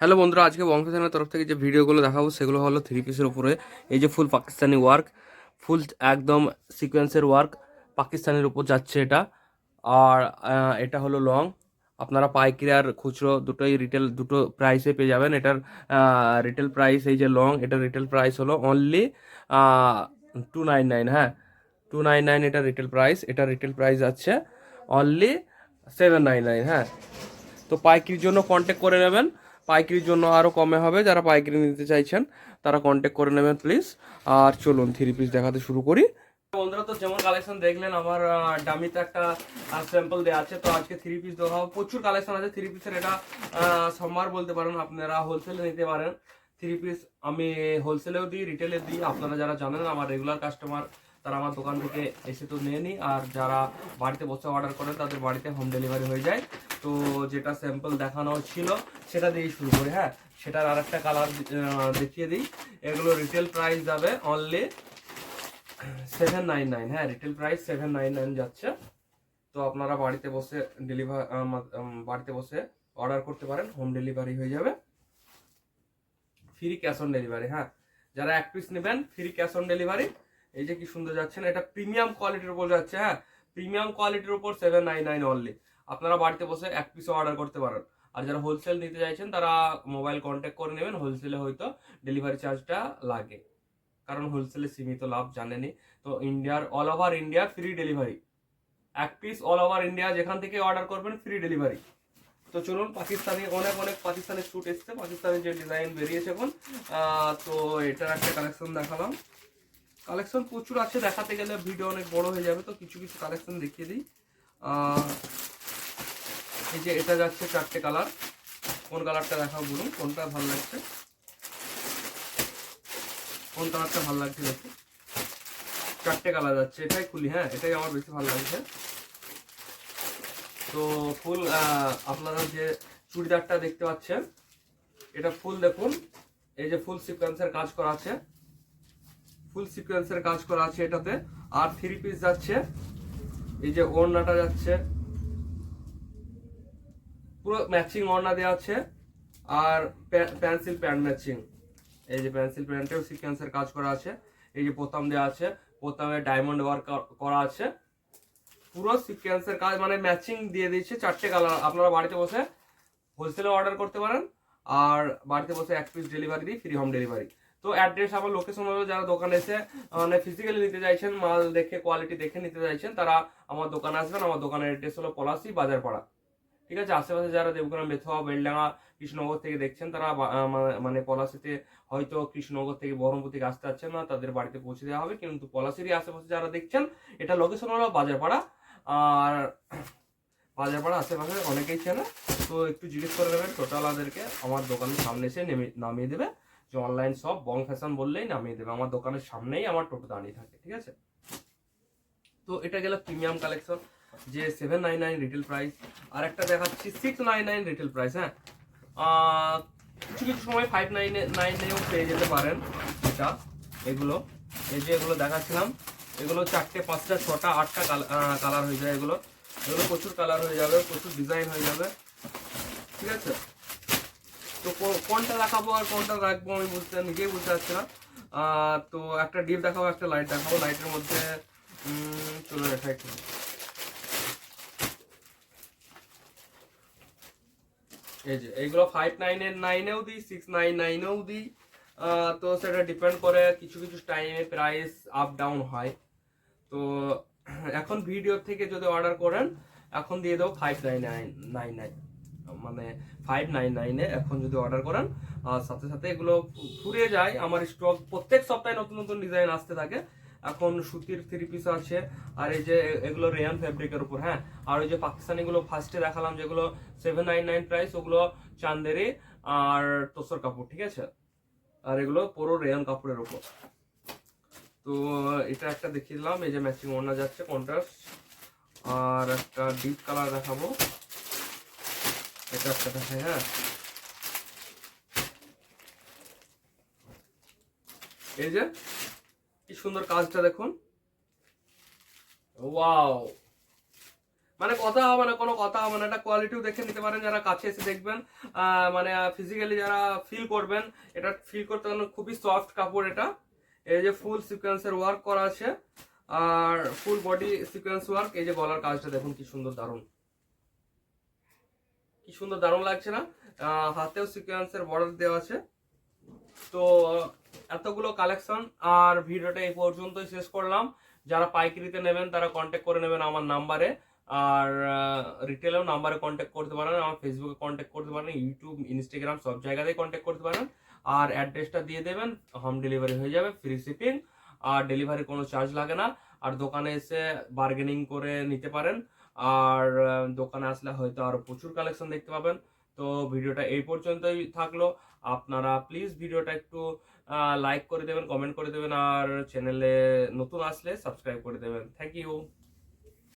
Hello বন্ধুরা, আজকে বংশাসনের তরফ থেকে যে ভিডিওগুলো দেখাবো সেগুলো হলো থ্রি পিসের উপরে। এই যে ফুল পাকিস্তানি ওয়ার্ক ফুল একদম সিকোয়েন্সের ওয়ার্ক পাকিস্তানের উপর যাচ্ছে এটা। আর এটা হলো লং আপনারা পাইকারি আর খুচরো দুটোই রিটেল দুটো প্রাইসে পেয়ে যাবেন। এটার রিটেল প্রাইস এই যে লং এটার রিটেল প্রাইস হলো অনলি টু নাইন নাইন হ্যাঁ। টু নাইন নাইন এটা রিটেল প্রাইস এটা রিটেল প্রাইস আছে অনলি সেভেন নাইন নাইন হ্যাঁ। তো পাইকির জন্য কন্ট্যাক্ট করে নেবেন। পাইকারির জন্য আরও কমে হবে, যারা পাইকারি নিতে চাইছেন, তারা কন্ট্যাক্ট করে নেবেন প্লিজ আর চলুন থ্রি পিস দেখাতে শুরু করি। বন্ধুরা, তো যেমন কালেকশন দেখলেন, আমার ডামিতে একটা স্যাম্পল দেওয়া আছে। তো আজকে থ্রি পিস দেখাবো। প্রচুর কালেকশন আছে। থ্রি পিসের এটা সম্ভার বলতে পারেন, আপনারা হোলসেলে নিতে পারেন। থ্রি পিস আমি হোলসেলেও দিই রিটেলে দিই। আপনারা যারা জানেন, আমার রেগুলার কাস্টমার তারা আমার দোকান থেকে এসে তো নিয়ে নিই। আর যারা বাড়িতে বসে অর্ডার করেন, তাদের বাড়িতে হোম ডেলিভারি হয়ে যায়। তো যেটা স্যাম্পল দেখানো ছিল, সেটা দিয়েই শুরু করি হ্যাঁ? সেটার আর একটা কালার দেখিয়ে দিই। এগুলো রিটেল প্রাইস যাবে অনলি সেভেন নাইন নাইন হ্যাঁ? Retail price seven nine nine যাচ্ছে। তো আপনারা বাড়িতে বসে ডেলিভার বাড়িতে বসে অর্ডার করতে পারেন হোম ডেলিভারি হয়ে যাবে। ফ্রি ক্যাশ অন ডেলিভারি হ্যাঁ? যারা এক পিস নেবেন ফ্রি ক্যাশ অন ডেলিভারি এই যে কি সুন্দর যাচ্ছেন এটা প্রিমিয়াম কোয়ালিটির উপর যাচ্ছে হ্যাঁ? প্রিমিয়াম কোয়ালিটির উপর সেভেন নাইন নাইন অনলি আপনারা বাড়িতে বসে এক পিসও অর্ডার করতে পারেন। আর যারা হোলসেল নিতে চাইছেন, তারা মোবাইল কন্ট্যাক্ট করে নেবেন। হোলসেলে হয়তো ডেলিভারি চার্জটা লাগে। কারণ হোলসেলে সীমিত লাভ জানেনি তো ইন্ডিয়ার all over India free delivery এক পিস অল ওভার ইন্ডিয়া যেখান থেকে অর্ডার করবেন ফ্রি ডেলিভারি তো চলুন, পাকিস্তানি অনেক অনেক পাকিস্তানি স্যুট এসছে। পাকিস্তানি যে ডিজাইন বেরিয়েছে এখন তো এটার একটা কালেকশন দেখালাম। কালেকশন প্রচুর আছে। দেখাতে গেলে ভিডিও অনেক বড় হয়ে যাবে। তো কিছু কিছু কালেকশন দেখিয়ে দিই। এই যে এটা যাচ্ছে চারটে কালার। কোন কালারটা দেখাও বলুন, কোনটা ভালো লাগছে? কোন কালারটা ভালো লাগছে দেখো। চারটে কালার যাচ্ছে, এটাই খুলি হ্যাঁ এটাই আমার বেশি ভালো লাগছে। তো ফুল আপনারা যে চুড়িদারটা দেখতে পাচ্ছেন, এটা ফুল দেখুন, এই যে ফুল সিকোয়েন্সের কাজ করা আছে। ফুল সিকোয়েন্সের কাজ করা আছে এটাতে। আর থ্রি পিস যাচ্ছে, এই যে ওড়নাটা যাচ্ছে পুরো ম্যাচিং ওড়না দেওয়া আছে। আর পেন্সিল প্যান্ট ম্যাচিং এই যে পেন্সিল প্যান্টেও সিকোয়েন্সের কাজ করা আছে। এই যে বোতাম দেওয়া আছে বোতামে ডায়মন্ড ওয়ার্ক করা আছে। পুরো সিকোয়েন্সের কাজ মানে ম্যাচিং দিয়ে দিয়েছে চারটে কালার আপনারা বাড়িতে বসে হোলসেলে অর্ডার করতে পারেন। আর বাড়িতে বসে এক পিস ডেলিভারি দিই ফ্রি হোম ডেলিভারি তো অ্যাড্রেস আমার লোকেশন হলো যারা দোকানে এসে মানে ফিজিক্যালি নিতে চাইছেন, মাল দেখে কোয়ালিটি দেখে নিতে চাইছেন, তারা আমার দোকানে আসবেন। আমার দোকানের অ্যাড্রেস হলো পলাশি, বাজারপাড়া। ঠিক আছে? আশেপাশে যারা দেবগ্রাম, বেথুয়া, বেলডাঙ্গা, কৃষ্ণনগর থেকে দেখছেন, তারা মানে পলাশিতে হয়তো কৃষ্ণনগর থেকে বহরমপুর থেকে আসতে পারছেন না, তাদের বাড়িতে পৌঁছে দেওয়া হবে। কিন্তু পলাশিরই আশেপাশে যারা দেখছেন, এটা লোকেশন হলো বাজারপাড়া। আর বাজারপাড়া আশেপাশে অনেকেই চেনে, তো একটু জিজ্ঞেস করে নেবেন টোটালাদেরকে আমার দোকানের সামনে এসে নেমে, নামিয়ে দেবে। যে অনলাইন সব বং ফ্যাশন বললেই নামিয়ে দেবে। আমার দোকানের সামনেই আমার টোটো দাঁড়িয়ে থাকে, ঠিক আছে? তো এটা গেল প্রিমিয়াম কালেকশন। যে seven nine nine retail price আর একটা দেখাচ্ছি six nine nine retail price হ্যাঁ? কিছু কিছু সময় ফাইভ নাইনে নাইনেও পেয়ে যেতে পারেন এটা, এগুলো। এই যে এগুলো দেখাচ্ছিলাম, এগুলো চারটে, পাঁচটা, ছটা, আটটা কালার হয়ে যায় এগুলো। এগুলো প্রচুর কালার হয়ে যাবে, প্রচুর ডিজাইন হয়ে যাবে। ঠিক আছে? তো কোনটা রাখাবো আর কোনটা রাখব আমি বুঝতে, নিজেই বুঝতে পারছি না। তো একটা ডিপ দেখাবো একটা লাইট দেখাবো লাইটের মধ্যে চলো দেখা একটু। এই যে, এইগুলো ফাইভ নাইনের নাইনেও দিই সিক্স নাইন নাইনেও দিই। তো সেটা ডিপেন্ড করে, কিছু কিছু টাইমে প্রাইস আপ ডাউন হয়। তো এখন ভিডিও থেকে যদি অর্ডার করেন, এখন দিয়ে দেবো five nine nine nine nine মানে ফাইভ নাইন নাইনে এখন যদি অর্ডার করেন সাথে সাথে এগুলো ফুরিয়ে যায়। আমার স্টক প্রত্যেক সপ্তাহে নতুন নতুন ডিজাইন আসতে থাকে। এখন সুতির থ্রি পিস আছে, আর এই যে এগুলো রেয়ান ফ্যাব্রিকের উপর হ্যাঁ? আর ওই যে পাকিস্তানিগুলো ফার্স্টে দেখালাম যেগুলো সেভেন নাইন নাইন প্রাইস ওগুলো চান্দেরি আর তোসর কাপড়, ঠিক আছে? আর এগুলো পুরো রেয়ান কাপড়ের উপর। তো এটা একটা দেখিয়ে দিলাম, এই যে ম্যাচিং ওড়না যাচ্ছে কন্ট্রাস্ট আর একটা ডিপ কালার দেখাবো। এটা একটা দেখাই হ্যাঁ? এই যে কি সুন্দর কাজটা দেখুন। ওয়াও। মানে কথা হবে না, কোনো কথা হবে না। এটা কোয়ালিটিও দেখে নিতে পারেন, যারা কাছে এসে দেখবেন মানে ফিজিক্যালি যারা ফিল করবেন, এটা ফিল করতে পারেন, খুবই সফট কাপড় এটা। এই যে ফুল সিকোয়েন্সের ওয়ার্ক করা আছে, আর ফুল বডি সিকোয়েন্স ওয়ার্ক এই যে গলার কাজটা দেখুন, কি সুন্দর দারুণ। কি সুন্দর দারুণ লাগছে না? হাতেও সিকোয়েন্সের বর্ডার দেওয়া আছে। তো, এতগুলো কালেকশন আর ভিডিওটা এই পর্যন্তই শেষ করলাম। যারা পাইকারিতে নেবেন তারা কন্ট্যাক্ট করে নেবেন আমার নাম্বারে আর রিটেলেও নাম্বারে কন্ট্যাক্ট করতে পারেন, আমার ফেসবুকে কন্ট্যাক্ট করতে পারেন ইউটিউব ইনস্টাগ্রাম সব জায়গাতেই কন্ট্যাক্ট করতে পারেন। আর অ্যাড্রেসটা দিয়ে দেবেন হোম ডেলিভারি হয়ে যাবে ফ্রি শিপিং আর ডেলিভারি কোনো চার্জ লাগে না। আর দোকানে এসে বার্গেনিং করে নিতে পারেন। আর দোকানে আসলে হয়তো আরও প্রচুর কালেকশন দেখতে পাবেন। তো ভিডিওটা এই পর্যন্তই থাকল। আপনারা প্লিজ ভিডিওটা একটু লাইক করে দেবেন কমেন্ট করে দেবেন, আর চ্যানেলে নতুন আসলে সাবস্ক্রাইব করে দেবেন। Thank you